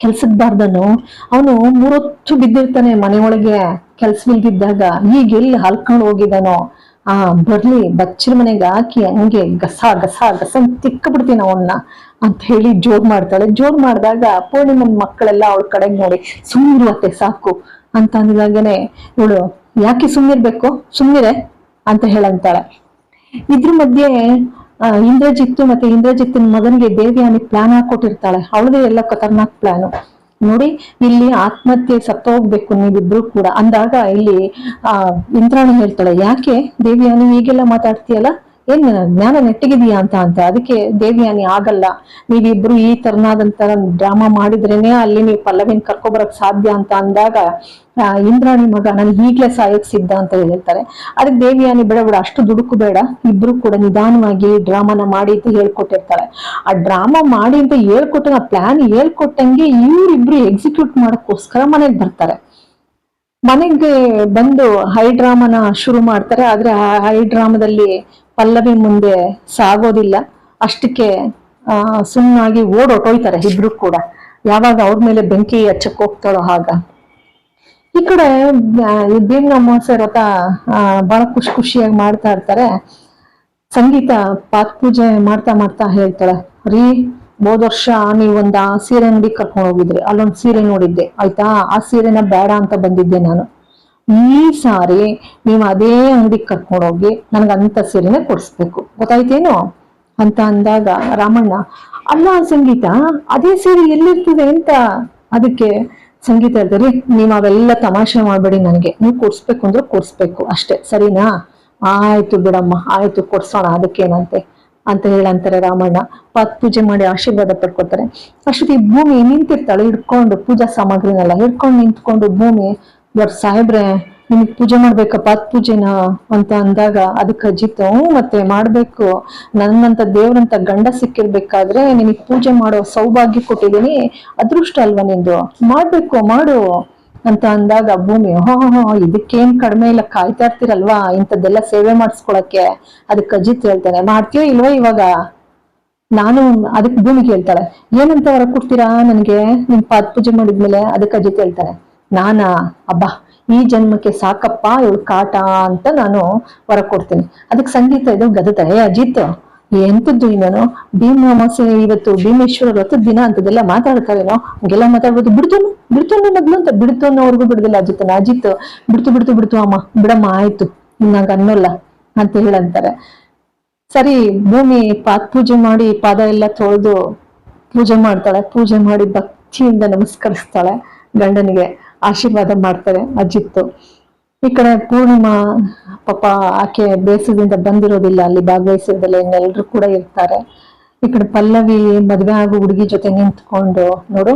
ಕೆಲ್ಸಕ್ ಬಾರ್ದನು ಅವನು ಮೂರೊತ್ತು ಬಿದ್ದಿರ್ತಾನೆ ಮನೆಯೊಳಗೆ ಕೆಲ್ಸವಿಲ್ದಿದ್ದಾಗ. ಈಗ ಎಲ್ಲಿ ಹಲ್ಕೊಂಡು ಹೋಗಿದಾನೋ ಆ, ಬರ್ಲಿ ಬಚ್ಚರ ಮನೆಗೆ ಹಾಕಿ, ಹಂಗೆ ಗಸ ಗಸ ಗಸ ತಿಕ್ಕ ಬಿಡ್ತೀನಿ ಅವನ್ನ ಅಂತ ಹೇಳಿ ಜೋರ್ ಮಾಡ್ತಾಳೆ. ಜೋರ್ ಮಾಡಿದಾಗ ಪೂರ್ಣಿಮನ್ ಮಕ್ಕಳೆಲ್ಲ ಅವಳ ಕಡೆಗೆ ನೋಡಿ ಸುಮ್ಮನಿರತ್ತೆ ಸಾಕು. ಅಂತ ಅಂದಾಗೇನೆ ಇವಳು ಯಾಕೆ ಸುಮ್ಮನಿರ್ಬೇಕು ಸುಮ್ಮನಿರೆ ಅಂತ ಹೇಳಂತಾಳೆ. ಇದ್ರ ಮಧ್ಯೆ ಇಂದ್ರಜಿತ್ತು ಮತ್ತೆ ಇಂದ್ರಜಿತ್ತಿನ ಮಗನಿಗೆ ದೇವಿಯಾನಿ ಪ್ಲಾನ್ ಹಾಕೊಟ್ಟಿರ್ತಾಳೆ. ಅವಳದೇ ಎಲ್ಲ ಖತರ್ನಾಕ್ ಪ್ಲಾನು ನೋಡಿ, ಇಲ್ಲಿ ಆತ್ಮಹತ್ಯೆ ಸತ್ತೋಗ್ಬೇಕು ನೀವಿಬ್ರು ಕೂಡ. ಅಂದಾಗ ಇಲ್ಲಿ, ಆ, ಇಂದ್ರಾಣಿ ಹೇಳ್ತಾಳೆ, ಯಾಕೆ ದೇವಿಯಾನಿ ಹೀಗೆಲ್ಲ ಮಾತಾಡ್ತೀಯಲ್ಲ? ಏನ್ ಜ್ಞಾನ ನೆಟ್ಟಿಗಿದೀಯಾ ಅಂತ ಅಂತ. ಅದಕ್ಕೆ ದೇವಿಯಾನಿ ಆಗಲ್ಲ. ನೀವಿಬ್ರು ಈ ತರನಾದಂತ ಡ್ರಾಮಾ ಮಾಡಿದ್ರೇನೆ ಅಲ್ಲಿ ನೀವು ಪಲ್ಲವಿನ ಕರ್ಕೊಬರಕ್ ಸಾಧ್ಯ ಅಂತ ಅಂದಾಗ ಇಂದ್ರಾಣಿ ಮಗ ನನ್ ಈಗ್ಲೇ ಸಾಯಕ್ ಸಿದ್ಧ ಅಂತ ಹೇಳ್ತಾರೆ ಅದಕ್ಕೆ ದೇವಿಯಾನಿ ಬೇಡ ಬೇಡ, ಅಷ್ಟು ದುಡುಕು ಬೇಡ. ಇಬ್ರು ಕೂಡ ನಿಧಾನವಾಗಿ ಡ್ರಾಮಾನ ಮಾಡಿ ಅಂತ ಹೇಳ್ಕೊಟ್ಟಿರ್ತಾರೆ. ಆ ಡ್ರಾಮಾ ಮಾಡಿ ಅಂತ ಹೇಳ್ಕೊಟ್ಟ ಪ್ಲಾನ್ ಹೇಳ್ಕೊಟ್ಟಂಗೆ ಇವ್ರಿಬ್ರು ಎಕ್ಸಿಕ್ಯೂಟ್ ಮಾಡಕ್ಕೋಸ್ಕರ ಮನೆಗೆ ಬರ್ತಾರೆ. ಮನೆಗೆ ಬಂದು ಹೈ ಡ್ರಾಮಾನ ಶುರು ಮಾಡ್ತಾರೆ. ಆದ್ರೆ ಆ ಹೈ ಡ್ರಾಮಾದಲ್ಲಿ ಪಲ್ಲವಿ ಮುಂದೆ ಸಾಗೋದಿಲ್ಲ. ಅಷ್ಟಕ್ಕೆ ಸುಮ್ಮನಾಗಿ ಓಡೋಟೋಯ್ತಾರೆ ಇಬ್ರು ಕೂಡ. ಯಾವಾಗ ಅವ್ರ ಮೇಲೆ ಬೆಂಕಿ ಹಚ್ಚಕ್ ಹೋಗ್ತಾಳೋ ಆಗ ಈ ಕಡೆ ಭೀಮ್ ಅಮಾವಾಸ್ಯೆ ಆ, ಬಹಳ ಖುಷಿ ಖುಷಿಯಾಗಿ ಮಾಡ್ತಾ ಇರ್ತಾರೆ. ಸಂಗೀತ ಪಾತ್ ಪೂಜೆ ಮಾಡ್ತಾ ಮಾಡ್ತಾ ಹೇಳ್ತಾಳೆ. ರೀ ಹೋದ ವರ್ಷ ನೀವೊಂದು ಆ ಸೀರೆ ಅಂಗಡಿ ಕರ್ಕೊಂಡು ಹೋಗಿದ್ರಿ. ಅಲ್ಲೊಂದು ಸೀರೆ ನೋಡಿದ್ದೆ. ಆಯ್ತಾ? ಆ ಸೀರೆನ ಬೇಡ ಅಂತ ಬಂದಿದ್ದೆ ನಾನು. ಈ ಸಾರಿ ನೀವು ಅದೇ ಅಂಗಡಿಗೆ ಕರ್ಕೊಂಡೋಗಿ ನನ್ಗೆ ಅಂತ ಸೀರೆನೆ ಕೊಡಿಸ್ಬೇಕು. ಗೊತ್ತಾಯ್ತೇನು? ಅಂತ ಅಂದಾಗ ರಾಮಣ್ಣ, ಅಲ್ಲ ಸಂಗೀತ, ಅದೇ ಸೀರೆ ಎಲ್ಲಿರ್ತದೆ ಅಂತ? ಅದಕ್ಕೆ ಸಂಗೀತ ಹೇಳ್ತಾರೆ, ನೀವು ಅವೆಲ್ಲ ತಮಾಷೆ ಮಾಡಬೇಡಿ ನನಗೆ. ನೀವು ಕೊಡ್ಸ್ಬೇಕು ಅಂದ್ರೆ ಕೊಡ್ಸ್ಬೇಕು ಅಷ್ಟೇ. ಸರಿನಾ? ಆಯ್ತು ಬಿಡಮ್ಮ, ಆಯ್ತು, ಕೊಡ್ಸೋಣ, ಅದಕ್ಕೇನಂತೆ. ಅಂತ ಹೇಳಂತಾರೆ ರಾಮಣ್ಣ. ಪಾತ್ ಪೂಜೆ ಮಾಡಿ ಆಶೀರ್ವಾದ ಪಡ್ಕೊತಾರೆ ಅಷ್ಟೊತ್ತಿಗೆ ಭೂಮಿ ನಿಂತಿರ್ತಾಳೆ, ಹಿಡ್ಕೊಂಡು ಪೂಜಾ ಸಾಮಗ್ರಿನೆಲ್ಲ ಹಿಡ್ಕೊಂಡು ನಿಂತ್ಕೊಂಡು ಭೂಮಿ ಇವ್ರ ಸಾಹೇಬ್ರೆ, ನಿಮಗ್ ಪೂಜೆ ಮಾಡ್ಬೇಕಾ, ಪಾತ್ ಪೂಜೆನ ಅಂತ ಅಂದಾಗ ಅದಕ್ಕೆ ಅಜಿತ್ ಮತ್ತೆ ಮಾಡ್ಬೇಕು. ನನ್ನಂತ ದೇವ್ರಂತ ಗಂಡ ಸಿಕ್ಕಿರ್ಬೇಕಾದ್ರೆ ನಿಮಗ್ ಪೂಜೆ ಮಾಡೋ ಸೌಭಾಗ್ಯ ಕೊಟ್ಟಿದ್ದೀನಿ, ಅದೃಷ್ಟ ಅಲ್ವಾ ನಿಂದು? ಮಾಡ್ಬೇಕು, ಮಾಡು ಅಂತ ಅಂದಾಗ ಭೂಮಿ, ಹೋ ಹೋ ಇದಕ್ಕೇನ್ ಕಡಿಮೆ ಇಲ್ಲ, ಕಾಯ್ತಾ ಇರ್ತೀರಲ್ವಾ ಇಂಥದ್ದೆಲ್ಲ ಸೇವೆ ಮಾಡಿಸ್ಕೊಳಕ್ಕೆ? ಅದಕ್ಕೆ ಅಜಿತ್ ಹೇಳ್ತಾನೆ, ಮಾಡ್ತೀಯೋ ಇಲ್ವೋ ಇವಾಗ? ನಾನು ಅದಕ್ಕೆ ಭೂಮಿಗೆ ಹೇಳ್ತಾಳೆ ಏನಂತ ವರ ಕೊಡ್ತೀರಾ ನನಗೆ? ನಿಮ್ ಪಾದ ಪೂಜೆ ಮಾಡಿದ್ಮೇಲೆ ಅದಕ್ಕೆ ಅಜಿತ್ ಹೇಳ್ತಾನೆ ನಾನಾ, ಅಬ್ಬಾ, ಈ ಜನ್ಮಕ್ಕೆ ಸಾಕಪ್ಪ, ಇವಳು ಕಾಟ ಅಂತ ನಾನು ವರ ಕೊಡ್ತೀನಿ ಅದಕ್ಕೆ ಸಂಗೀತ ಇದು ಗದತ. ಏ ಅಜಿತ್, ಎಂತದ್ದು ನಾನು ಭೀಮ ಅಮಾವಾಸ್ಯೆ ಇವತ್ತು ಭೀಮೇಶ್ವರ ಹತ್ತು ದಿನ ಅಂತದೆಲ್ಲ ಮಾತಾಡ್ತಾರೇನೋ? ಹಂಗೆಲ್ಲ ಮಾತಾಡ್ಬೋದು. ಬಿಡ್ತೋನು ಬಿಡ್ತೋನು ಮೊದ್ಲು ಅಂತ. ಬಿಡ್ತು ಅನ್ನೋವರೆಗೂ ಬಿಡುದಿಲ್ಲ ಅಜಿತ್. ಅಜಿತ್, ಬಿಡ್ತು ಬಿಡ್ತು ಬಿಡ್ತು ಅಮ್ಮ. ಬಿಡಮ್ಮ, ಆಯ್ತು. ನಂಗೆ ಅನ್ನೋಲ್ಲ ಅಂತ ಹೇಳಂತಾರೆ. ಸರಿ, ಭೂಮಿ ಪಾತ್ ಪೂಜೆ ಮಾಡಿ, ಪಾದ ಎಲ್ಲ ತೊಳೆದು ಪೂಜೆ ಮಾಡ್ತಾಳೆ. ಪೂಜೆ ಮಾಡಿ ಭಕ್ತಿಯಿಂದ ನಮಸ್ಕರಿಸ್ತಾಳೆ ಗಂಡನಿಗೆ. ಆಶೀರ್ವಾದ ಮಾಡ್ತಾರೆ ಅಜ್ಜಿತ್ತು ಈ ಕಡೆ ಪೂರ್ಣಿಮಾ ಪಾಪ ಆಕೆ ಬೇಸದಿಂದ ಬಂದಿರೋದಿಲ್ಲ ಅಲ್ಲಿ ಭಾಗವಹಿಸೋದಲ್ಲ ಎಲ್ಲರೂ ಕೂಡ ಇರ್ತಾರೆ. ಈ ಕಡೆ ಪಲ್ಲವಿ ಮದುವೆ ಆಗೋ ಹುಡುಗಿ ಜೊತೆ ನಿಂತ್ಕೊಂಡು ನೋಡು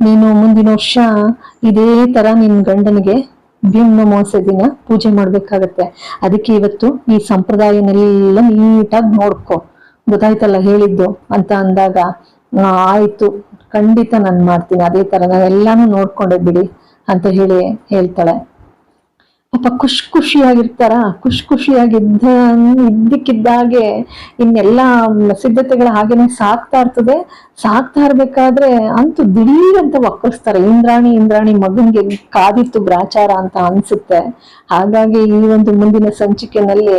ನೀನು ಮುಂದಿನ ವರ್ಷ ಇದೇ ತರ ನಿನ್ ಗಂಡನಿಗೆ ಭೀಮ್ ಮಾಸ ದಿನ ಪೂಜೆ ಮಾಡ್ಬೇಕಾಗತ್ತೆ. ಅದಕ್ಕೆ ಇವತ್ತು ಈ ಸಂಪ್ರದಾಯನೆಲ್ಲ ನೀಟಾಗಿ ನೋಡ್ಕೊ. ಗೊತ್ತಾಯ್ತಲ್ಲ ಹೇಳಿದ್ದು ಅಂತ ಅಂದಾಗ "ಆ, ಆಯ್ತು ಖಂಡಿತ ನಾನು ಮಾಡ್ತೀನಿ ಅದೇ ತರ ನಾನು ಎಲ್ಲಾನು ನೋಡ್ಕೊಂಡೆ ಬಿಡಿ. ಅಂತ ಹೇಳಿ ಹೇಳ್ತಾಳೆ. ಪಾಪ ಖುಷಿ ಖುಷಿಯಾಗಿರ್ತಾರ? ಖುಷಿ ಖುಷಿಯಾಗಿದ್ದ ಇದ್ದಕ್ಕಿದ್ದಾಗೆ ಇನ್ನೆಲ್ಲ ಸಿದ್ಧತೆಗಳ ಹಾಗೇನೆ ಸಾಕ್ತಾ ಇರ್ತದೆ. ಸಾಕ್ತಾ ಇರ್ಬೇಕಾದ್ರೆ ಅಂತೂ ದಿಢೀರ್ ಅಂತ ಒಕ್ಕರಿಸ್ತಾರೆ ಇಂದ್ರಾಣಿ ಇಂದ್ರಾಣಿ ಮಗನ್ಗೆ ಕಾದಿತ್ತು ಗ್ರಾಚಾರ ಅಂತ ಅನ್ಸುತ್ತೆ. ಹಾಗಾಗಿ ಈ ಒಂದು ಮುಂದಿನ ಸಂಚಿಕೆನಲ್ಲಿ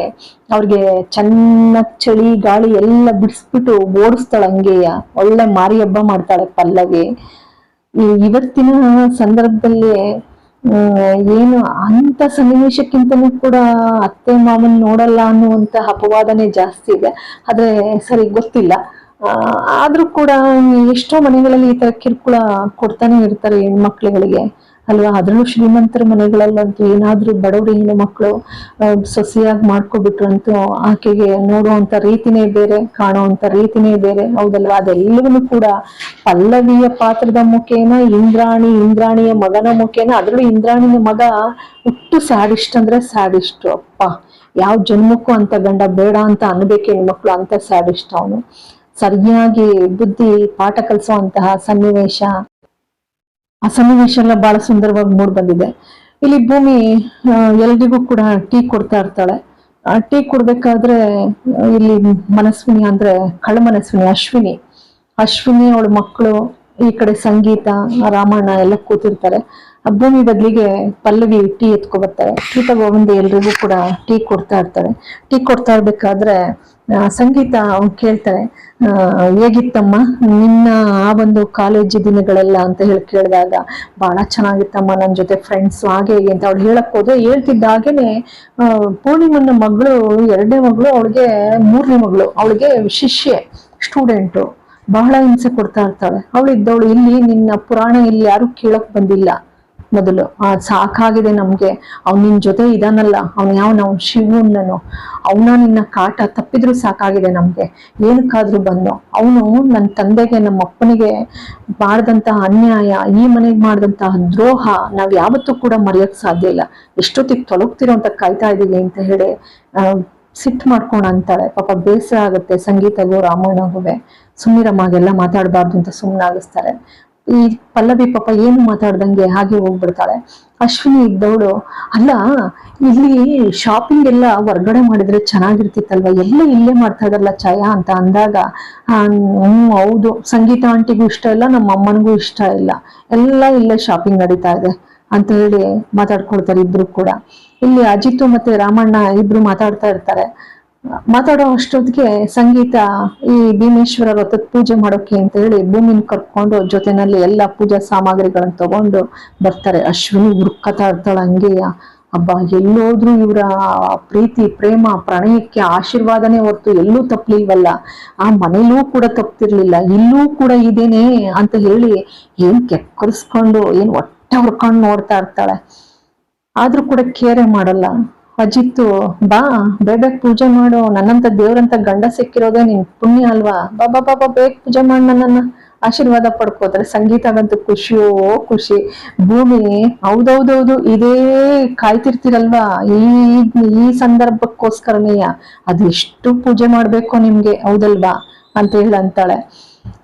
ಅವ್ರಿಗೆ ಚೆನ್ನಾಗ್ ಚಳಿ, ಗಾಳಿ ಎಲ್ಲ ಬಿಡಿಸ್ಬಿಟ್ಟು ಓಡಿಸ್ತಾಳೆ ಹಂಗೆಯ. ಒಳ್ಳೆ ಮಾರಿ ಹಬ್ಬ ಮಾಡ್ತಾಳೆ ಪಲ್ಲವಿ. ಇವತ್ತಿನ ಸಂದರ್ಭದಲ್ಲಿ ಏನು ಅಂತ ಸನ್ನಿವೇಶಕ್ಕಿಂತನೂ ಕೂಡ ಅತ್ತೆ ಮಾವನ್ ನೋಡಲ್ಲ ಅನ್ನುವಂತ ಅಪವಾದನೆ ಜಾಸ್ತಿ ಇದೆ. ಆದ್ರೆ ಸರಿ ಗೊತ್ತಿಲ್ಲ. ಆದ್ರೂ ಕೂಡ ಎಷ್ಟೋ ಮನೆಗಳಲ್ಲಿ ಈ ತರ ಕಿರುಕುಳ ಕೊಡ್ತಾನೆ ಇರ್ತಾರೆ ಹೆಣ್ಮಕ್ಳುಗಳಿಗೆ. ಅಲ್ವಾ? ಅದ್ರಲ್ಲೂ ಶ್ರೀಮಂತರ ಮನೆಗಳಲ್ಲಂತೂ ಏನಾದ್ರೂ ಬಡವ್ರ ಹೆಣ್ಣು ಮಕ್ಕಳು ಸೊಸೆಯಾಗಿ ಮಾಡ್ಕೊಬಿಟ್ರು ಅಂತೂ ಆಕೆಗೆ ನೋಡುವಂತ ರೀತಿನೇ ಬೇರೆ, ಕಾಣುವಂತ ರೀತಿನೇ ಬೇರೆ. ಹೌದಲ್ವಾ? ಅದೆಲ್ಲವನ್ನೂ ಕೂಡ ಪಲ್ಲವಿಯ ಪಾತ್ರದ ಮುಖೇನ, ಇಂದ್ರಾಣಿ, ಇಂದ್ರಾಣಿಯ ಮಗನ ಮುಖೇನ ಅದ್ರಲ್ಲೂ ಇಂದ್ರಾಣಿನ ಮಗ ಹುಟ್ಟು ಸ್ಯಾಡಿಸ್ಟ್ ಅಂದ್ರೆ ಅಪ್ಪ, ಯಾವ ಜನ್ಮಕ್ಕೂ ಅಂತ ಗಂಡ ಬೇಡ ಅಂತ ಅನ್ಬೇಕು ಮಕ್ಕಳು ಅಂತ ಸ್ಯಾಡಿಸ್ಟ್ ಅವನು. ಸರಿಯಾಗಿ ಬುದ್ಧಿ, ಪಾಠ ಕಲಿಸುವಂತಹ ಸನ್ನಿವೇಶ. ಆ ಸನ್ನಿವೇಶ ಎಲ್ಲ ಬಹಳ ಸುಂದರವಾಗಿ ಮೂಡ್ ಬಂದಿದೆ. ಇಲ್ಲಿ ಭೂಮಿ ಎಲ್ರಿಗೂ ಕೂಡ ಟೀ ಕೊಡ್ತಾ ಇರ್ತಾಳೆ. ಟೀ ಕೊಡ್ಬೇಕಾದ್ರೆ ಇಲ್ಲಿ ಮನಸ್ವಿನಿ ಅಂದ್ರೆ ಕಳ ಮನಸ್ವಿನಿ, ಅಶ್ವಿನಿ. ಅಶ್ವಿನಿ ಅವಳ ಮಕ್ಕಳು, ಈ ಕಡೆ ಸಂಗೀತ ರಾಮಣ್ಣ ಎಲ್ಲ ಕೂತಿರ್ತಾರೆ. ಭೂಮಿ ಬದಲಿಗೆ ಪಲ್ಲವಿ ಟೀ ಎತ್ಕೊ ಬರ್ತಾರೆ ಟೀ ತಗೊಬಂದು ಎಲ್ರಿಗೂ ಕೂಡ ಟೀ ಕೊಡ್ತಾ ಇರ್ತಾರೆ. ಟೀ ಕೊಡ್ತಾ ಇರ್ಬೇಕಾದ್ರೆ ಸಂಗೀತ ಅವ್ನು ಕೇಳ್ತಾರೆ. ಹೇಗಿತ್ತಮ್ಮ ನಿನ್ನ ಆ ಒಂದು ಕಾಲೇಜು ದಿನಗಳೆಲ್ಲ ಅಂತ ಹೇಳಿ ಕೇಳಿದಾಗ ಬಹಳ ಚೆನ್ನಾಗಿತ್ತಮ್ಮ ನನ್ನ ಜೊತೆ ಫ್ರೆಂಡ್ಸ್ ಹಾಗೆ ಹೇಗೆ ಅಂತ. ಅವ್ಳು ಹೇಳಕ್ ಹೋದ್ರೆ ಹೇಳ್ತಿದ್ದ ಹಾಗೇನೆ ಪೂರ್ಣಿಮನ ಮಗಳು, ಎರಡನೇ ಮಗಳು ಅವಳಿಗೆ ಮೂರನೇ ಮಗಳು, ಅವಳಿಗೆ ಶಿಷ್ಯೆ ಸ್ಟೂಡೆಂಟು ಬಹಳ ಹಿಂಸೆ ಕೊಡ್ತಾ ಇರ್ತಾಳೆ. ಅವಳು ಇದ್ದವಳು ಇಲ್ಲಿ, ನಿನ್ನ ಪುರಾಣ ಇಲ್ಲಿ ಯಾರು ಕೇಳಕ್ ಬಂದಿಲ್ಲ. ಮೊದಲು. ಆ, ಸಾಕಾಗಿದೆ ನಮ್ಗೆ. ಅವ್ನು ನಿನ್ ಜೊತೆ ಇದಾನಲ್ಲ. ಅವ್ನು ಯಾವ ನಾವು ಶಿವಣ್ಣನು. ಅವನ ನಿನ್ನ ಕಾಟ ತಪ್ಪಿದ್ರು ಸಾಕಾಗಿದೆ ನಮ್ಗೆ. ಏನಕ್ಕಾದ್ರೂ ಬಂದು. ಅವನು ನನ್ನ ತಂದೆಗೆ, ನಮ್ಮ ಅಪ್ಪನಿಗೆ ಮಾಡಿದಂತಹ ಅನ್ಯಾಯ, ಈ ಮನೆಗೆ ಮಾಡಿದಂತಹ ದ್ರೋಹ ನಾವ್ ಯಾವತ್ತೂ ಕೂಡ ಮರೆಯಕ್ ಸಾಧ್ಯ ಇಲ್ಲ. ಎಷ್ಟೊತ್ತಿಗೆ ತೊಲಗ್ತಿರೋ ಅಂತ ಕಾಯ್ತಾ ಇದೀವಿ ಅಂತ ಹೇಳಿ ಸಿಟ್ ಮಾಡ್ಕೊಂಡು ಅಂತಾಳೆ ಪಾಪ ಬೇಸರ ಆಗುತ್ತೆ ಸಂಗೀತಗೂ ರಾಮಣ್ಣಗುವೆ ಸುಮ್ಮಿರಮ್ಮಗೆಲ್ಲ ಮಾತಾಡಬಾರ್ದು ಅಂತ ಸುಮ್ಮನಾಗಿಸ್ತಾರೆ ಈ ಪಲ್ಲವಿ ಪಾಪ ಏನು ಮಾತಾಡ್ದಂಗೆ ಹಾಗೆ ಹೋಗ್ಬಿಡ್ತಾಳೆ. ಅಶ್ವಿನಿ ಇದ್ದವಳು ಅಲ್ಲ, ಇಲ್ಲಿ ಶಾಪಿಂಗ್ ಎಲ್ಲ ಹೊರ್ಗಡೆ ಮಾಡಿದ್ರೆ ಚೆನ್ನಾಗಿರ್ತಿತ್ತಲ್ವಾ? ಎಲ್ಲ ಇಲ್ಲೇ ಮಾಡ್ತಾ ಇದ್ರಲ್ಲ ಛಾಯಾ? ಅಂತ ಅಂದಾಗ ಹ್ಮ್, ಹೌದು. ಸಂಗೀತ ಆಂಟಿಗೂ ಇಷ್ಟ ಇಲ್ಲ, ನಮ್ಮ ಅಮ್ಮನಿಗೂ ಇಷ್ಟ ಇಲ್ಲ. ಎಲ್ಲ ಇಲ್ಲೇ ಶಾಪಿಂಗ್ ನಡೀತಾ ಇದೆ. ಅಂತ ಹೇಳಿ ಮಾತಾಡ್ಕೊಳ್ತಾರೆ ಇಬ್ರು ಕೂಡ. ಇಲ್ಲಿ ಅಜಿತು ಮತ್ತೆ ರಾಮಣ್ಣ ಇಬ್ರು ಮಾತಾಡ್ತಾ ಇರ್ತಾರೆ. ಮಾತಾಡೋ ಅಷ್ಟೊತ್ತಿಗೆ ಸಂಗೀತ ಈ ಭೀಮೇಶ್ವರ ವ್ರತದ ಪೂಜೆ ಮಾಡೋಕೆ ಅಂತ ಹೇಳಿ ಭೂಮಿನ ಕರ್ಕೊಂಡು ಜೊತೆನಲ್ಲಿ ಎಲ್ಲ ಪೂಜಾ ಸಾಮಗ್ರಿಗಳನ್ನ ತಗೊಂಡು ಬರ್ತಾರೆ. ಅಶ್ವಿನಿ ಹುರ್ಕತಾ ಇರ್ತಾಳ ಹಂಗೆಯ ಹಬ್ಬ ಎಲ್ಲೋದ್ರು ಇವರ ಪ್ರೀತಿ, ಪ್ರೇಮ, ಪ್ರಣಯಕ್ಕೆ ಆಶೀರ್ವಾದನೇ ಹೊರತು ಎಲ್ಲೂ ತಪ್ಪಲಿಲ್ವಲ್ಲ? ಆ ಮನೇಲೂ ಕೂಡ ತಪ್ತಿರ್ಲಿಲ್ಲ, ಇಲ್ಲೂ ಕೂಡ ಇದೇನೆ ಅಂತ ಹೇಳಿ ಏನ್ ಕೆಕ್ಕರಿಸ್ಕೊಂಡು, ಏನ್ ಹೊಟ್ಟೆ ಹುರ್ಕೊಂಡು ನೋಡ್ತಾ ಇರ್ತಾಳೆ. ಆದ್ರೂ ಕೂಡ ಕೇರೆ ಮಾಡಲ್ಲ. ಅಜಿತ್ತು, ಬಾ, ಬೇಗ ಪೂಜೆ ಮಾಡು. ನನ್ನಂತ ದೇವ್ರಂತ ಗಂಡ ಸಿಕ್ಕಿರೋದೆ ನಿನ್ ಪುಣ್ಯ ಅಲ್ವಾ? ಬಾ ಬಾ ಬಾ ಬೇಗ ಪೂಜೆ ಮಾಡ್ ನನ್ನನ್ನ. ಆಶೀರ್ವಾದ ಪಡ್ಕೋತಾರೆ. ಸಂಗೀತಗಂತೂ ಖುಷಿಯೋ ಖುಷಿ ಭೂಮಿ, ಹೌದೌದೌದು, ಇದೇ ಕಾಯ್ತಿರ್ತಿರಲ್ವಾ? ಈ ಈ ಸಂದರ್ಭಕ್ಕೋಸ್ಕರನೇ ಅದೆಷ್ಟು ಪೂಜೆ ಮಾಡ್ಬೇಕು ನಿಮ್ಗೆ, ಹೌದಲ್ವಾ? ಅಂತ ಹೇಳಿ ಅಂತಾಳೆ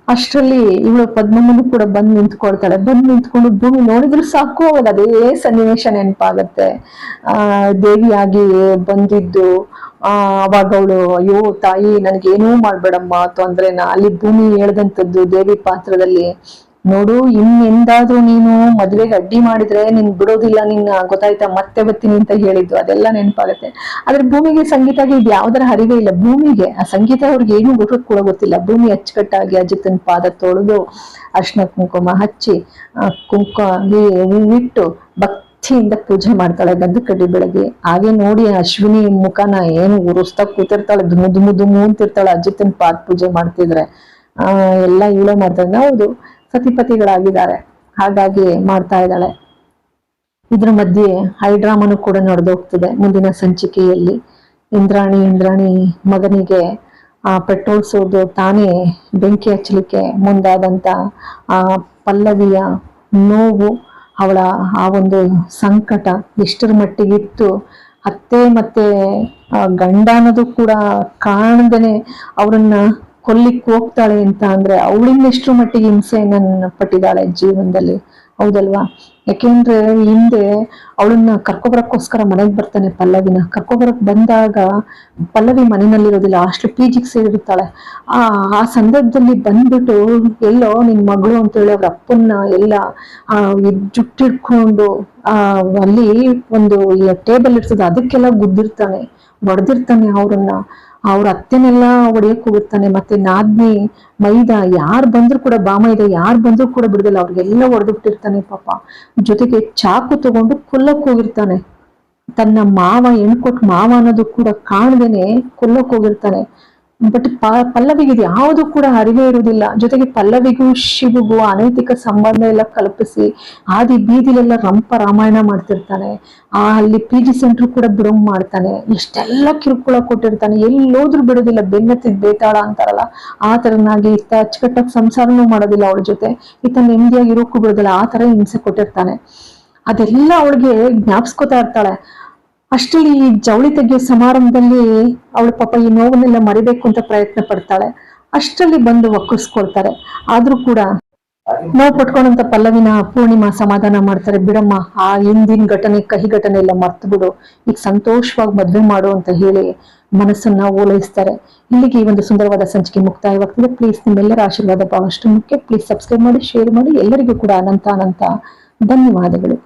ಅಷ್ಟರಲ್ಲಿ ಇವಳು ಪದ್ಮಮ್ಮನು ಕೂಡ ಬಂದ್ ನಿಂತ್ಕೊಳ್ತಾಳೆ. ಬಂದ್ ನಿಂತ್ಕೊಂಡು ಭೂಮಿ ನೋಡಿದ್ರು ಸಾಕು ಅವಳು, ಅದೇ ಸನ್ನಿವೇಶ ನೆನಪಾಗತ್ತೆ. ಆ, ದೇವಿಯಾಗಿ ಬಂದಿದ್ದು, ಆ, ಅವಾಗ ಅವಳು, ಅಯ್ಯೋ, ತಾಯಿ, ನನಗೇನೂ ಮಾಡ್ಬೇಡಮ್ಮ, ತೊಂದ್ರೆನ? ಅಲ್ಲಿ ಭೂಮಿ ಹೇಳ್ದಂಥದ್ದು ದೇವಿ ಪಾತ್ರದಲ್ಲಿ. ನೋಡು, ಇನ್ನೆಂದಾದ್ರೂ ನೀನು ಮದ್ವೆಗೆ ಅಡ್ಡಿ ಮಾಡಿದ್ರೆ ನಿನ್ ಬಿಡೋದಿಲ್ಲ, ನಿನ್ನ ಗೊತ್ತಾಯ್ತಾ? ಮತ್ತೆ ಬರ್ತೀನಿ ಅಂತ ಹೇಳಿದ್ದು. ಅದೆಲ್ಲ ನೆನಪಾಗುತ್ತೆ. ಆದ್ರೆ ಭೂಮಿಗೆ ಸಂಗೀತಗೆ ಇದು ಯಾವ್ದರ ಹರಿವೇ ಇಲ್ಲ. ಭೂಮಿಗೆ, ಆ ಸಂಗೀತ ಅವ್ರಿಗೆ ಏನು ಗೊತ್ತು ಕೂಡ ಗೊತ್ತಿಲ್ಲ. ಭೂಮಿ ಅಚ್ಚುಕಟ್ಟಾಗಿ ಅಜಿತನ್ ಪಾದ ತೊಳೆದು ಅರ್ಶಿನ ಕುಂಕುಮ ಹಚ್ಚಿ, ಆ ಕುಂಕುಮ ಹೂವಿಟ್ಟು ಭಕ್ತಿಯಿಂದ ಪೂಜೆ ಮಾಡ್ತಾಳೆ ಗದ್ದು ಕಡ್ಡಿ ಬೆಳಗ್ಗೆ. ಹಾಗೆ ನೋಡಿ ಅಶ್ವಿನಿ ಮುಖನ ಏನು ಉರುಸ್ತಾ ಕೂತಿರ್ತಾಳೆ ದುಮು ದುಮು ದುಮು ಅಂತಿರ್ತಾಳೆ. ಅಜಿತನ್ ಪಾದ ಪೂಜೆ ಮಾಡ್ತಿದ್ರೆ, ಆ, ಎಲ್ಲ ಇವಳೇ ಮಾಡ್ತಾಳೆ. ಹೌದು. ಸತಿಪತಿಗಳಾಗಿದ್ದಾರೆ. ಹಾಗಾಗಿ ಮಾಡ್ತಾ ಇದ್ದಾಳೆ. ಇದ್ರ ಮಧ್ಯೆ ಹೈಡ್ರಾಮನು ಕೂಡ ನಡೆದೋಗ್ತದೆ ಮುಂದಿನ ಸಂಚಿಕೆಯಲ್ಲಿ ಇಂದ್ರಾಣಿ ಇಂದ್ರಾಣಿ ಮಗನಿಗೆ, ಆ, ಪೆಟ್ರೋಲ್ ಸೋದು, ತಾನೇ ಬೆಂಕಿ ಹಚ್ಚಲಿಕ್ಕೆ ಮುಂದಾದಂತ, ಆ, ಪಲ್ಲವಿಯ ನೋವು ಅವಳ ಆ ಒಂದು ಸಂಕಟ ಎಷ್ಟರ ಮಟ್ಟಿಗಿತ್ತು ಅತ್ತೆ ಮತ್ತೆ ಗಂಡ ಅನ್ನೋದು ಕೂಡ ಕಾಣದೇನೆ ಅವ್ರನ್ನ ಕೊಲ್ಲಿಕ್ ಹೋಗ್ತಾಳೆ ಅಂತ ಅಂದ್ರೆ ಅವಳಿಂದ ಎಷ್ಟರ ಮಟ್ಟಿಗೆ ಹಿಂಸೆಯನ್ನ ಪಟ್ಟಿದ್ದಾಳೆ ಜೀವನದಲ್ಲಿ. ಹೌದಲ್ವಾ? ಯಾಕೆಂದ್ರೆ ಹಿಂದೆ ಅವಳನ್ನ ಕರ್ಕೊಬರಕ್ಕೋಸ್ಕರ ಮನೆಗೆ ಬರ್ತಾನೆ ಪಲ್ಲವಿನ. ಕರ್ಕೊಬರಕ್ ಬಂದಾಗ ಪಲ್ಲವಿ ಮನೆಯಲ್ಲಿರೋದಿಲ್ಲ ಅಷ್ಟು ಪಿ ಜಿಗೆ ಸೇರಿರ್ತಾಳೆ ಆ ಆ ಸಂದರ್ಭದಲ್ಲಿ ಬಂದ್ಬಿಟ್ಟು ಎಲ್ಲೋ ನಿನ್ ಮಗಳು ಅಂತ ಹೇಳಿ ಅವ್ರ ಅಪ್ಪನ್ನ ಎಲ್ಲ, ಆ, ಜುಟ್ಟಿಡ್ಕೊಂಡು, ಆ, ಅಲ್ಲಿ ಒಂದು ಟೇಬಲ್ ಇರ್ತದೆ ಅದಕ್ಕೆಲ್ಲ ಗುದ್ದಿರ್ತಾನೆ, ಹೊಡೆದಿರ್ತಾನೆ ಅವ್ರನ್ನ. ಅವ್ರ ಅತ್ತೆನೆಲ್ಲ ಒಡೆಯಕ್ಕೆ ಹೋಗಿರ್ತಾನೆ, ಮತ್ತೆ ನಾದ್ನಿ, ಮೈದ ಯಾರ್ ಬಂದ್ರು ಕೂಡ, ಬಾಮೈದ ಯಾರ್ ಬಂದ್ರು ಕೂಡ ಬಿಡುದಿಲ್ಲ. ಅವ್ರಿಗೆಲ್ಲ ಹೊಡೆದ್ಬಿಟ್ಟಿರ್ತಾನೆ ಪಾಪ. ಜೊತೆಗೆ ಚಾಕು ತಗೊಂಡು ಕೊಲ್ಲಕ್ ಹೋಗಿರ್ತಾನೆ. ತನ್ನ ಮಾವ, ಹೆಣ್ಕೊಟ್ ಮಾವ ಅನ್ನೋದು ಕೂಡ ಕಾಣ್ದೇನೆ ಕೊಲ್ಲಕ್ ಹೋಗಿರ್ತಾನೆ. ಬಟ್ ಪಲ್ಲವಿಗೆ ಇದು ಯಾವುದು ಕೂಡ ಅರಿವೇ ಇರುವುದಿಲ್ಲ. ಜೊತೆಗೆ ಪಲ್ಲವಿಗೂ ಶಿವಗೂ ಅನೈತಿಕ ಸಂಬಂಧ ಎಲ್ಲ ಕಲ್ಪಿಸಿ ಆದಿ ಬೀದಿಲೆಲ್ಲ ರಂಪ ರಾಮಾಯಣ ಮಾಡ್ತಿರ್ತಾನೆ. ಆ ಅಲ್ಲಿ ಪಿ ಜಿ ಸೆಂಟರ್ ಕೂಡ ಬಿಡಂಗ್ ಮಾಡ್ತಾನೆ. ಎಷ್ಟೆಲ್ಲ ಕಿರುಕುಳ ಕೊಟ್ಟಿರ್ತಾನೆ. ಎಲ್ಲೋದ್ರೂ ಬಿಡೋದಿಲ್ಲ. ಬೆನ್ನತ್ತಿದ್ ಬೇತಾಳ ಅಂತಾರಲ್ಲ, ಆ ತರನಾಗಿ ಇತ್ತ ಅಚ್ಚುಕಟ್ಟಾಗಿ ಸಂಸಾರನೂ ಮಾಡೋದಿಲ್ಲ ಅವಳ ಜೊತೆ. ಇತ್ತ ನೆಮ್ಮದಿಯಾಗಿ ಇರೋಕ್ಕೂ ಬಿಡೋದಿಲ್ಲ. ಆ ತರ ಹಿಂಸೆ ಕೊಟ್ಟಿರ್ತಾನೆ. ಅದೆಲ್ಲ ಅವಳಿಗೆ ಜ್ಞಾಪಿಸ್ಕೋತಾ ಇರ್ತಾಳೆ. ಅಷ್ಟರಲ್ಲಿ ಈ ಜವಳಿ ತೆಗೆಯೋ ಸಮಾರಂಭದಲ್ಲಿ ಅವಳು ಪಾಪ ಈ ನೋವನ್ನೆಲ್ಲ ಮರಿಬೇಕು ಅಂತ ಪ್ರಯತ್ನ ಪಡ್ತಾಳೆ. ಅಷ್ಟರಲ್ಲಿ ಬಂದು ಒಕ್ಕರ್ಸ್ಕೊಳ್ತಾರೆ ಆದ್ರೂ ಕೂಡ ನೋವು ಪಟ್ಕೊಂಡಂತ ಪಲ್ಲವಿನ ಪೂರ್ಣಿಮಾ ಸಮಾಧಾನ ಮಾಡ್ತಾರೆ. ಬಿಡಮ್ಮ, ಆ ಹಿಂದಿನ ಘಟನೆ, ಕಹಿ ಘಟನೆ ಎಲ್ಲ ಮರ್ತು ಬಿಡು ಈಗ ಸಂತೋಷವಾಗಿ ಮದ್ವೆ ಮಾಡು ಅಂತ ಹೇಳಿ ಮನಸ್ಸನ್ನ ಓಲೈಸ್ತಾರೆ. ಇಲ್ಲಿಗೆ ಈ ಒಂದು ಸುಂದರವಾದ ಸಂಚಿಕೆ ಮುಕ್ತಾಯವಾಗ್ತದೆ. ಪ್ಲೀಸ್ ನಿಮ್ಮೆಲ್ಲರ ಆಶೀರ್ವಾದ ಬಹಳಷ್ಟು ಮುಖ್ಯ. ಪ್ಲೀಸ್ ಸಬ್ಸ್ಕ್ರೈಬ್ ಮಾಡಿ ಶೇರ್ ಮಾಡಿ. ಎಲ್ಲರಿಗೂ ಕೂಡ ಅನಂತ ಅನಂತ ಧನ್ಯವಾದಗಳು.